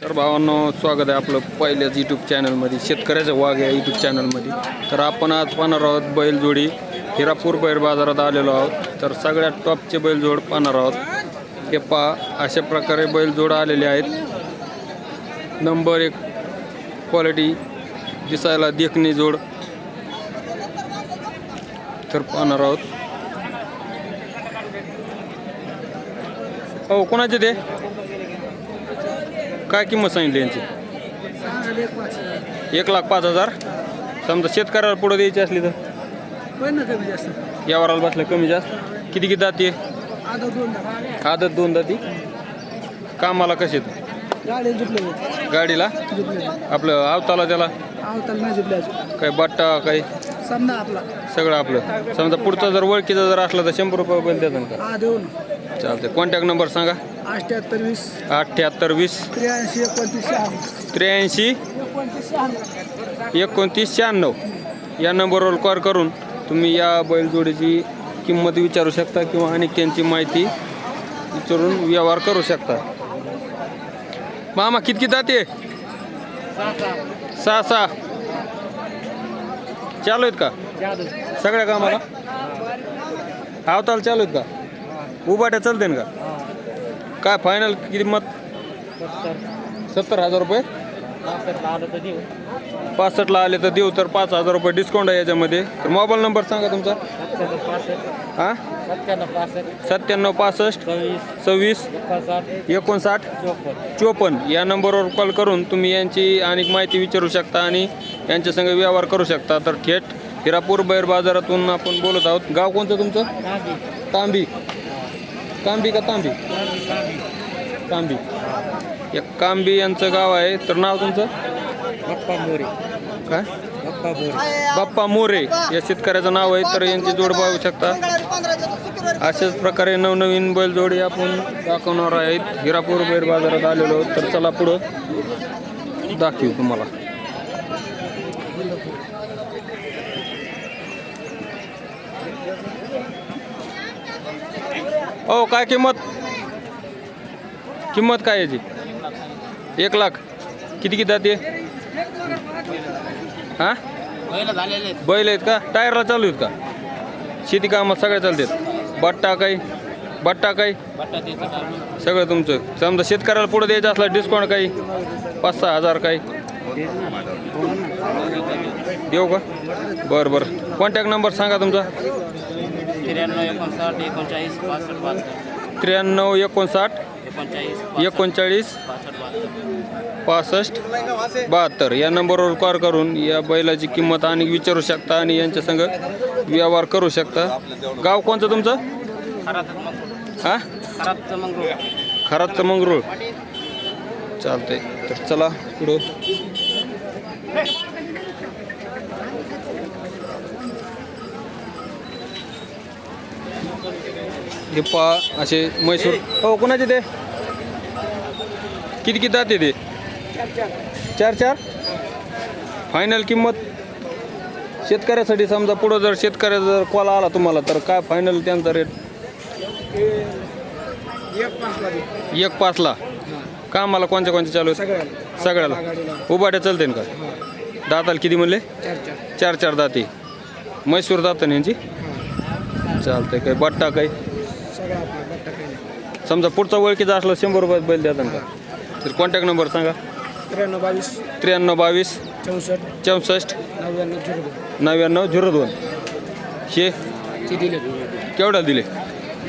तर भावांनो स्वागत आहे आपलं पहिल्याच यूट्यूब चॅनलमध्ये शेतकऱ्याचं वाघ या यूट्यूब चॅनलमध्ये तर आपण आज पाहणार आहोत बैलजोडी. हिरापूर बैल बाजारात आलेलो आहोत. तर सगळ्यात टॉपचे बैलजोड पाहणार आहोत. हे पा अशा प्रकारे बैलजोड आलेले आहेत. नंबर एक क्वालिटी दिसायला देखणी जोड. तर पाहणार आहोत. हो कोणाचे ते? काय किंमत सांगितली यांची? एक लाख पाच हजार. समजा शेतकऱ्याला पुढे द्यायची असली तर? पण ना कमी जास्त. यावराला बसलं कमी जास्त. किती किती दाती आता दोन दहा. आदत दोन दाती. कामाला कसे गाडी झुपले होते गाडीला? झुपले आपलं आवताला त्याला? आवताल नाही झुपले अजून. काय बट्टा काय? समजा आपला. सगळं आपलं. समजा पुढचा जर ओळखीचा जर असला तर शंभर रुपये बैल देतात का? हा देऊ चालतंय. कॉन्टॅक्ट नंबर सांगा. अठ्याहत्तर वीस. अठ्ठ्याहत्तर वीस. त्र्याऐंशी एकोणतीस शहाण्णव. त्र्याऐंशी. एकोणतीस शहाण्णव. एकोणतीस शहाण्णव. या नंबरवर कॉल करून तुम्ही या बैलजोडीची किंमत विचारू शकता किंवा आणि त्यांची माहिती विचारून व्यवहार करू शकता. मामा किती किती जाते? सहा सहा. चालू आहेत का? सगळ्या कामाला? आवताल चालू आहेत का? उभाट्या चालते का? काय फायनल किंमत? सत्तर हजार रुपये? पासष्टला आले तर देऊ तर पाच हजार रुपये डिस्काउंट आहे याच्यामध्ये. तर मोबाईल नंबर सांगा तुमचा. हां? सत्त्याण्णव पासष्ट सव्वीस एकोणसाठ चोपन्न. या नंबरवर कॉल करून तुम्ही यांची अनेक माहिती विचारू शकता आणि यांच्या संग व्यवहार करू शकता. तर थेट हिरापूर बैर बाजारातून आपण बोलत आहोत. गाव कोणतं तुमचं? तांबी. तांबी का तांबी? तांबी. या कांबी यांचं गाव आहे. तर नाव तुमचं? काय? बाप्पा मोरे. या शेतकऱ्याचं नाव आहे तर यांची जोड पाहू शकता. अशाच प्रकारे नवनवीन बैलजोडी आपण दाखवणार आहेत. हिरापूर बैल बाजारात आलेलो. तर चला पुढं दाखवू तुम्हाला. हो काय किंमत? किंमत काय याची? एक लाख. किती किती जाते? हां? बैल आहेत का? टायरला चालू आहेत का? शेती कामात सगळ्या चालतात. बट्टा काही बट्टा काही सगळं तुमचं. समजा शेतकऱ्याला पुढे द्यायचं असला डिस्काउंट काही? पाच सहा हजार काही? देऊ का? बरं बरं. कॉन्टॅक्ट नंबर सांगा तुमचा. त्र्याण्णव एकोणसाठ एकोणचाळीस पासष्ट बहात्तर. त्र्याण्णव एकोणसाठ एकोणचाळीस एकोणचाळीस पासष्ट बहात्तर. पासष्ट बहात्तर. या नंबरवर कॉल करून या बैलाची किंमत आणि विचारू शकता आणि यांच्या संग व्यवहार करू शकता. गाव कोणतं तुमचं? खरात हां? खरातचं मंगरूळ. चालतंय. तर चला पुढं. हे पा असे म्हैसूर. हो कोणाचे ते? किती किती जाते ते? चार चार? फायनल किंमत? शेतकऱ्यासाठी समजा पुढं जर शेतकऱ्याचा जर कॉल आला तुम्हाला तर काय फायनल त्यांचा रेट एक पाचला कामाला कोणत्या कोणत्या चालू आहेत? सगळ्याला. उभाट्या चालते का? दाताला किती म्हणले? चार चार. चार चार दाती. म्हैसूर दातं यांची? चालतंय काय? बट्टा काही सगळं आपलं बट्टा काही समजा पुढचा ओळखीचा असला शंभर रुपयात बैल देतात का तर कॉन्टॅक्ट नंबर सांगा. त्र्याण्णव बावीस. त्र्याण्णव बावीस. चौसष्ट. चौसष्ट. नव्याण्णव झिरो दोन. नव्याण्णव झिरो दोन. हे ते दिले.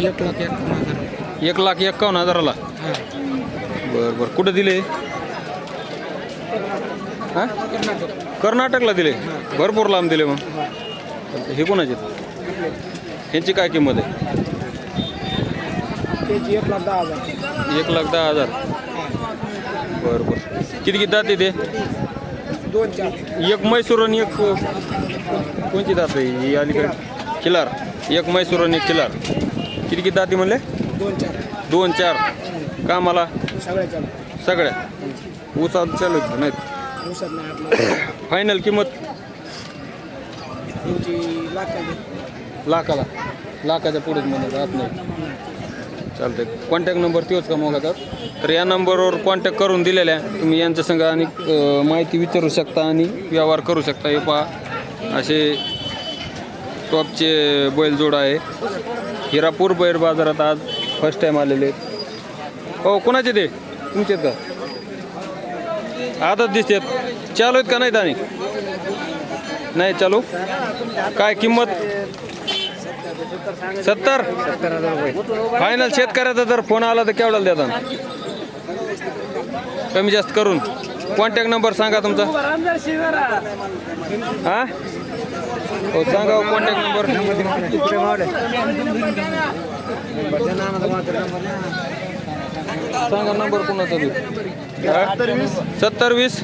एक लाख एक हजार एक लाख एक्कावन्न हजाराला? हां. बरं बरं. कुठं दिले? हां? कर्नाटक कर्नाटकला दिले? भरपूर लांब दिले मग. हे कोणाचे? ह्यांची काय किंमत आहे? त्याची एक लाख दहा हजार. एक लाख दहा हजार. बरं बरं. किती किती जाते ते? दोन चार. एक मैसूर आणि एक कोणची दात आहे ही अलीकडे? खिलार. एक मैसूर आणि एक खिलार. किती किती दाती म्हणले? दोन चार. दोन चार. कामाला? सगळ्या चालू. सगळ्या. ऊसात चालू आहेत? नाहीत? नाही आपला. फायनल किंमत? लाख लाखाला. लाखाच्या पुढेच म्हणत राहत नाही चालतंय. कॉन्टॅक्ट नंबर तोच का मोगाचा तर या नंबरवर कॉन्टॅक्ट करून दिलेल्या तुम्ही यांच्या संग आणि माहिती विचारू शकता आणि व्यवहार करू शकता. हे पहा. असे टॉपचे बैलजोड आहे. हिरापूर बैल बाजारात आज फर्स्ट टाईम आलेले आहेत. हो कोणाचे ते? तुमचेत का? आताच दिसतात. चालू आहेत का नाहीत आणि? नाही चालू. काय किंमत? सत्तर? फायनल शेतकऱ्याचा जर फोन आला तर केवढ्याला देता? कमी जास्त करून. कॉन्टॅक्ट नंबर सांगा तुमचा. हा? हो सांगा कॉन्टॅक्ट नंबर सांगा नंबर कोणाचा सत्तर वीस?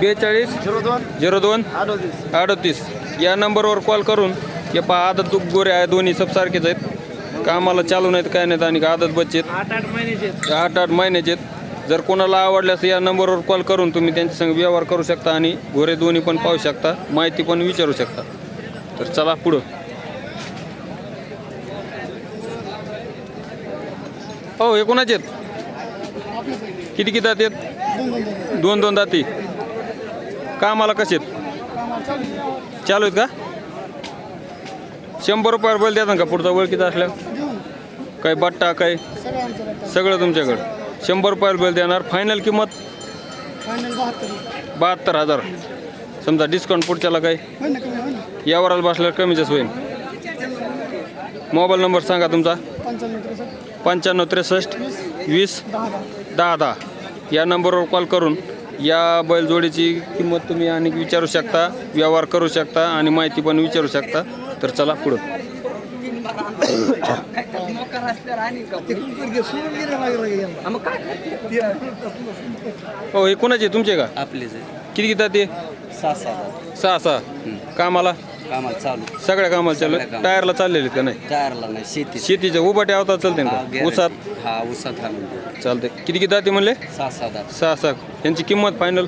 बेचाळीस? झिरो दोन? अडतीस. या नंबरवर कॉल करून हे पहा आदत दुख गोरे आहे दोन्ही सब सारखेच आहेत. कामाला चालू नाहीत काय नाहीत आणि आदत बच्चे आठ आठ महिन्याचे आठ आठ महिन्याचे आहेत. जर कोणाला आवडल्यास या नंबरवर कॉल करून तुम्ही त्यांच्या संग व्यवहार करू शकता आणि गोरे दोन्ही पण पाहू शकता माहिती पण विचारू शकता. तर चला पुढं. हो हे कोणाचे आहेत? किती किती दात आहेत? दोन दोन दाती. कामाला कसे आहेत? चालू आहेत का? शंभर रुपयावर बैल देतात का? पुढचा ओळखीचा असल्यावर काही बट्टा काही? सगळं तुमच्याकडं. शंभर रुपयाला बैल देणार. फायनल किंमत? बहात्तर. हजार. समजा डिस्काउंट पुढच्याला काही? यावराला बसल्यावर कमी जास्त होईल मोबाईल नंबर सांगा तुमचा. पंच्याण्णव त्रेसष्ट वीस दहा दहा. या नंबरवर कॉल करून या बैलजोडीची किंमत तुम्ही आणि विचारू शकता व्यवहार करू शकता आणि माहिती पण विचारू शकता. तर चला पुढं. हो हे कोणाचे? तुमचे का? आपलेच किती किती ते? सहा सहा सहा सहा. कामाला? कामाला चालू. सगळ्या कामाला चालू? सगळ्या कामाला. टायरला चाललेले का नाही? टायरला नाही शेती शेतीच्या उभाट्या आवता चालते हा, ना guarantee. उसात हा उसात चालते किती किती जाते म्हणले? सहा दहा सहा सहा. यांची किंमत फायनल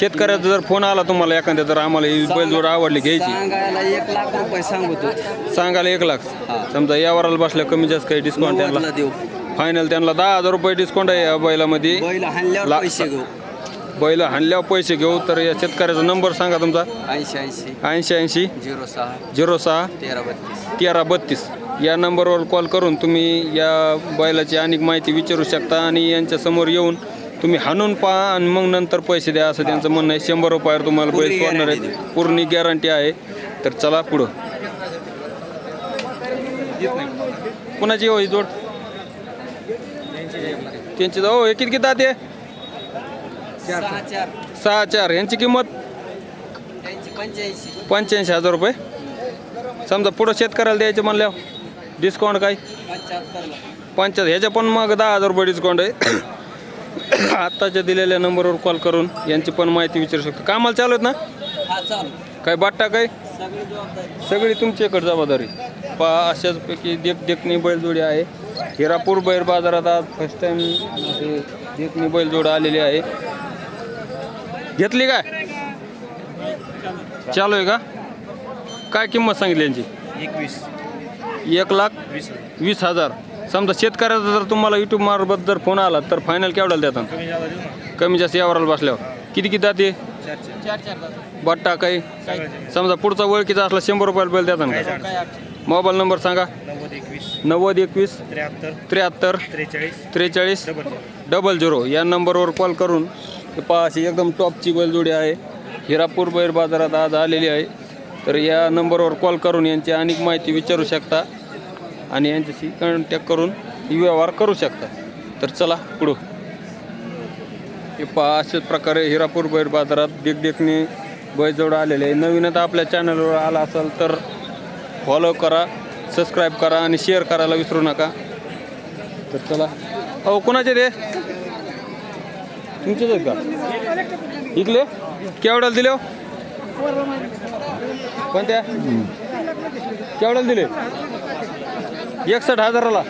शेतकऱ्याचा जर फोन आला तुम्हाला एखाद्या तर आम्हाला ही बैलजोड आवडली घ्यायची. सांगायला एक लाख रुपये सांगत. सांगायला एक लाख. हा. समजा यावराला बसल्या कमी जास्त काही डिस्काउंट नव्वदला त्यांना. देऊ. फायनल त्यांना दहा हजार रुपये डिस्काउंट आहे या बैलामध्ये. बैल हाणल्यावर ला- पैसे घेऊ. बैल हाणल्यावर पैसे घेऊ तर या शेतकऱ्याचा नंबर सांगा तुमचा. ऐंशी ऐंशी. ऐंशी ऐंशी. झिरो सहा. झिरो सहा. तेरा बत्तीस. तेरा बत्तीस. या नंबरवर कॉल करून तुम्ही या बैलाची अनेक माहिती विचारू शकता आणि यांच्या समोर येऊन तुम्ही हाणून पहा आणि मग नंतर पैसे द्या असं त्यांचं म्हणणं आहे. शंभर रुपयावर तुम्हाला बैल पूर्ण सोडणार आहेत. पूर्ण गॅरंटी आहे. तर चला पुढं. कुणाची हो ही जोड? त्यांची हो हे किती किती दाते सहा चार. सहा चार. यांची किंमत? त्यांची पंच्याऐंशी. पंच्याऐंशी हजार रुपये. समजा पुढं शेतकऱ्याला द्यायचं म्हणल्यावर डिस्काउंट काय? पंच्याहत्तरला. पंचायत ह्याच्या पण मग दहा हजार रुपये डिस्काउंट आहे. आत्ताच्या दिलेल्या नंबरवर कॉल करून यांची पण माहिती विचारू शकतो. कामाला चालू आहेत ना? हा चालू. काय बाट्टा काय? सगळी जबाबदारी. सगळी तुमच्याकडे जबाबदारी. पा अशाच पैकी देख देखणी बैलजोडी आहे. हिरापूर बैल बाजारात आज फर्स्ट टाइम असे देखणी बैलजोड आलेली आहे. घेतली काय? चालू आहे का? काय किंमत सांगितली यांची? एकवीस. एक लाख वीस वीस हजार. समजा शेतकऱ्याचा जर तुम्हाला युट्यूब मार्फत जर फोन आला तर फायनल केवढ्याला देतात? कमी जास्त यावराला बसल्यावर. किती किती जाते? बट्टा काही? समजा पुढचा ओळखीचा असला शंभर रुपयाला बिल देतात का? मोबाईल नंबर सांगा. नव्वद एकवीस. नव्वद एकवीस. त्र्याहत्तर. त्र्याहत्तर. त्रेचाळीस. त्रेचाळीस. Double zero. या नंबरवर कॉल करून पहा अशी एकदम टॉपची बैलजोडी आहे. हिरापूर बैल बाजारात आज आलेली आहे. तर या नंबरवर कॉल करून यांची अनेक माहिती विचारू शकता आणि यांच्याशी कॉन्टॅक्ट करून व्यवहार करू शकता. तर चला पुढं. हे पहा अशाच प्रकारे हिरापूर बैल बाजारात देखदेखने बैलजोड आलेले आहे. नवीनच आपल्या चॅनलवर आला असाल तर फॉलो करा सबस्क्राईब करा आणि शेअर करायला विसरू नका. तर चला. अहो कोणाचे ते? तुमचेच आहेत का? इकले केवढ्याला दिले हो? कोणत्या? केवढ्याला दिले? एकसठ हजाराला.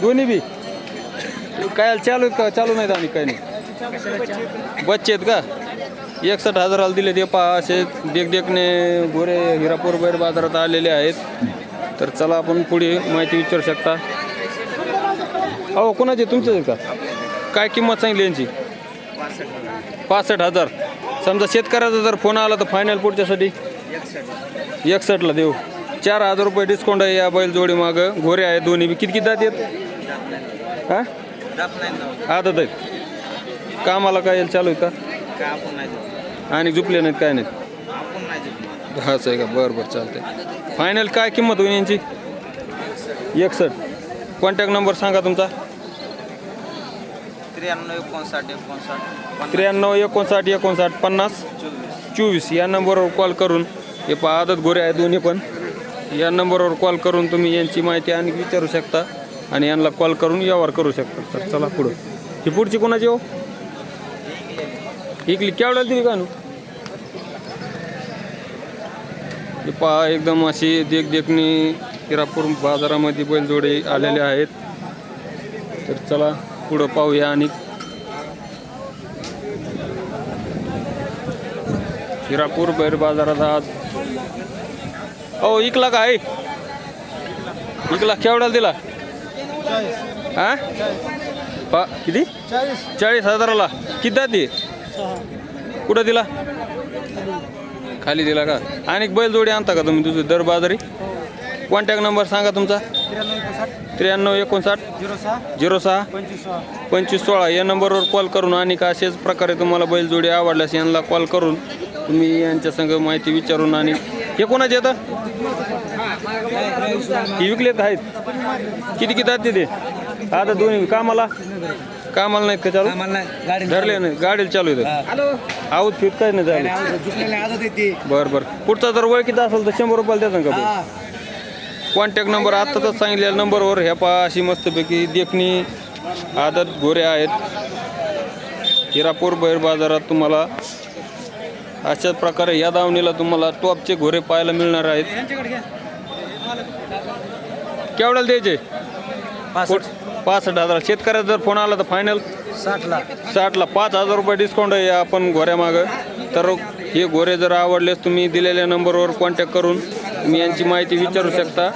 दोन्ही बी. काय चालू आहेत का? चालू नाहीत आणि काही नाही. बच्चे आहेत का? एकसठ हजाराला दिले ते पहा असे देखदेखने गोरे हिरापूर बैर बाजारात आलेले आहेत. तर चला आपण पुढे माहिती विचारू शकता. अहो कोणाचे? तुमचेच का? काय किंमत सांगली यांची? पासष्ट हजार. समजा शेतकऱ्याचा जर फोन आला तर फायनल पुढच्यासाठी? एकसष्टला देऊ. चार हजार रुपये डिस्काउंट आहे या बैल जोडी मागं. घोरे आहे दोन्ही बी. किती किती दात आहेत? हां? आदत आहेत. कामाला काय चालू आहे का? आणि झुपले नाहीत काय नाहीत? हाच आहे का? बरं बरं चालतंय. फायनल काय किंमत होईल यांची? एकसष्ट. कॉन्टॅक्ट नंबर सांगा तुमचा. त्र्याण्णव एकोणसाठ एकोणसाठ त्र्याण्णव एकोणसाठ एकोणसाठ पन्नास. चोवीस. या नंबरवर कॉल करून हे पहा आदत गोरे आहे दोन्ही पण. या नंबरवर कॉल करून तुम्ही यांची माहिती आणि विचारू शकता आणि यांना कॉल करून व्यवहार करू शकता. तर चला पुढं. ही पुढची कोणाची हो? इकली. केवढ्याला दिली का नू हे पहा एकदम अशी देखदेखणी किरापूर बाजारामध्ये बैलजोडे आलेले आहेत. तर चला. पुढं पाहूया आणि हिरापूर बैर बाजारात आज. हो इकला का आहे. इकला केवढ्याला दिला? हा? पा किती? चाळीस. हजाराला. किती जाते कुठं दिला? खाली दिला का? आणि बैल जोडी आणता का तुम्ही तुझं? दर बाजारी? कॉन्टॅक्ट नंबर सांगा तुमचा. त्र्याण्णव एकोणसाठ झिरो सहा. झिरो सहा. पंचवीस सोळा. पंचवीस सोळा. या नंबरवर कॉल करून आणि का अशाच प्रकारे तुम्हाला बैलजोडी आवडल्यास यांना कॉल करून तुम्ही यांच्या संग माहिती विचारून आणि हे कोणाचे येतं ही विकलेत आहेत? किती किती आहेत ते आता दोन्ही कामाला? कामाला नाहीत का चालू? गाडी धरले नाही. गाडीला चालू येतं हॅलो. आऊत फिट काय नाही झालं झुकलेले आदत येते बरं बरं. पुढचा जर वळ किती असेल तर शंभर रुपयाला देतात का कॉन्टॅक्ट नंबर आत्ताच सांगितलेल्या नंबरवर ह्या पहा अशी मस्तपैकी देखणी आदत गोरे आहेत. हिरापूर बैर बाजारात तुम्हाला अशाच प्रकारे या दावणीला तुम्हाला टॉपचे घोरे पाहायला मिळणार आहेत. केवढ्याला द्यायचे? पासष्ट. हजार. शेतकऱ्याचा जर फोन आला तर फायनल साठला साठला पाच हजार रुपये डिस्काउंट आहे आपण घोऱ्यामागं. तर हे घोरे जर आवडलेस तुम्ही दिलेल्या नंबरवर कॉन्टॅक्ट करून तुम्ही यांची माहिती विचारू शकता.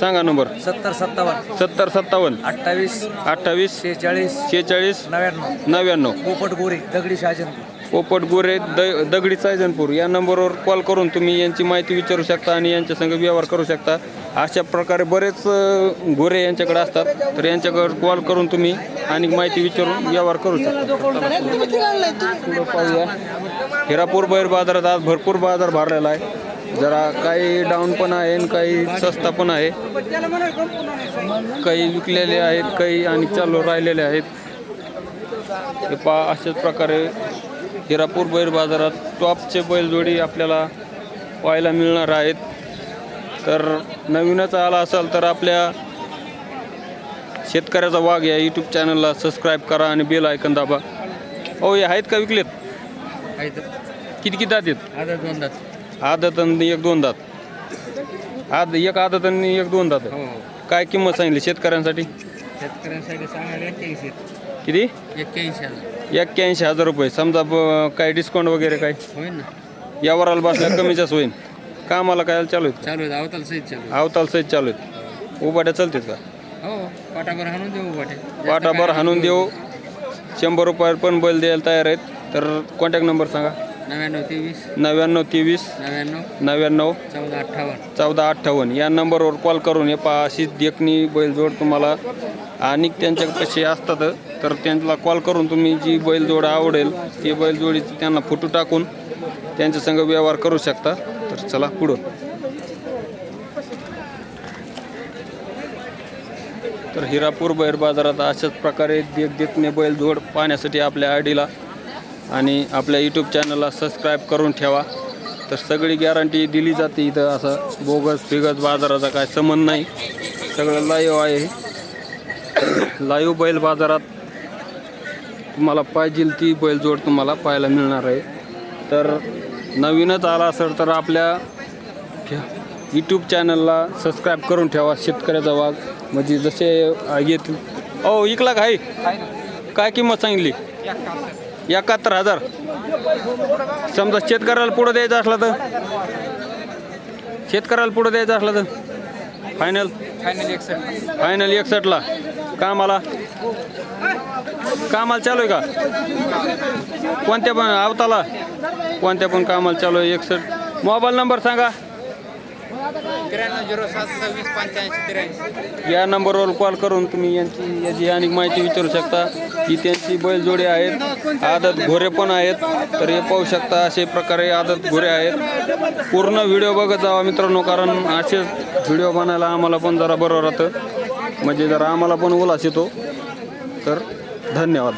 सांगा नंबर. सत्तर सत्तावन्न. सत्तर सत्तावन्न. अठ्ठावीस. अठ्ठावीस. शेहेचाळीस. शेहेचाळीस. नव्याण्णव. नव्याण्णव. पोपट गोरे दगडी शाजन पोपट गोरे द दगडी सायजनपूर या नंबरवर कॉल करून तुम्ही यांची माहिती विचारू शकता आणि यांच्या संग व्यवहार करू शकता. अशा प्रकारे बरेच गोरे यांच्याकडे असतात. तर यांच्याकडे कॉल करून तुम्ही आणि माहिती विचारून व्यवहार करू शकता. हिरापूर बैर बाजारात आज भरपूर बाजार भरलेला आहे. जरा काही डाऊन पण आहे आणि काही सस्ता पण आहे. काही विकलेले आहेत काही आणि चालू राहिलेले आहेत. हे पा अशाच प्रकारे हिरापूर बैल बाजारात टॉपचे बैलजोडी आपल्याला पाहायला मिळणार आहेत. तर नवीनच आला असाल तर आपल्या शेतकऱ्याचा वाघ या यूट्यूब चॅनलला सबस्क्राईब करा आणि बेल ऐकन दाबा. हो हे आहेत का विकलेत? किती किती दात आहेत? दोन दात. आदत आणि एक दोन दात. आद एक आदत आणि एक दोन दात. हो. काय किंमत सांगितली शेतकऱ्यांसाठी? शेतकऱ्यांसाठी सांगायला एक्क्याऐंशी किती? एक्क्याऐंशी हजार. एक्क्याऐंशी हजार रुपये. समजा ब- काय डिस्काउंट वगैरे काय? होईल ना. यावराला बसल्या कमीच्याच होईल कामाला काय चालू आहेत? चालू आहे अवताल सहित चालू अवताल सहित चालू आहेत. उपाट्या चालतात का? हो. पाटाभर हाणून देऊ पाटे पाटाभर हाणून देऊ. शंभर रुपयावर पण बैल द्यायला तयार आहेत. तर कॉन्टॅक्ट नंबर सांगा. नव्याण्णव तेवीस. नव्याण्णव तेवीस. नव्याण्णव. नव्याण्णव. चौदा अठ्ठावन्न. चौदा अठ्ठावन्न. या नंबरवर कॉल करून हे पहा. अशीच देखणी बैलजोड तुम्हाला आणि त्यांच्या कसे असतात तर त्यांना कॉल करून तुम्ही जी बैलजोड आवडेल ती बैलजोडीचे त्यांना फोटो टाकून त्यांच्या संग व्यवहार करू शकता. तर चला पुढं तर हिरापूर बैल बाजारात अशाच प्रकारे देख देखणे बैलजोड पाहण्यासाठी आपल्या आयडीला आणि आपल्या यूट्यूब चॅनलला सबस्क्राईब करून ठेवा. तर सगळी गॅरंटी दिली जाते इथं असं बोगस फिगस बाजाराचा काय संबंध नाही. सगळं लाईव्ह आहे. लाईव्ह बैल बाजारात तुम्हाला पाहिजे ती बैलजोड तुम्हाला पाहायला मिळणार आहे. तर नवीनच आला असेल तर आपल्या यूट्यूब चॅनलला सबस्क्राईब करून ठेवा शेतकऱ्याचा वाघ. म्हणजे जसे येतील. अहो इकला का काय किंमत सांगितली? एकाहत्तर हजार. समजा शेतकऱ्याला पुढं द्यायचं असलं तर? शेतकऱ्याला पुढं द्यायचं असलं तर? फायनल फायनल एकसष्ट. फायनल एकसष्टला. कामाला? कामाला चालू आहे का? कोणत्या पण आवताला? कोणत्या पण कामाला चालू आहे एकसष्ट. मोबाईल नंबर सांगा. त्र्याण्णव झिरो सात सव्वीस पंच्याऐंशी त्र्याऐंशी. या नंबरवर कॉल करून तुम्ही यांची याची अनेक माहिती विचारू शकता. ही त्यांची बैलजोडी आहेत आदत घोरे पण आहेत तर हे पाहू शकता असे प्रकारे आदत घोरे आहेत. पूर्ण व्हिडिओ बघत जावा मित्रांनो कारण असेच व्हिडिओ बनायला आम्हाला पण जरा बरं राहतं. म्हणजे जरा आम्हाला पण उलास येतो. तर धन्यवाद.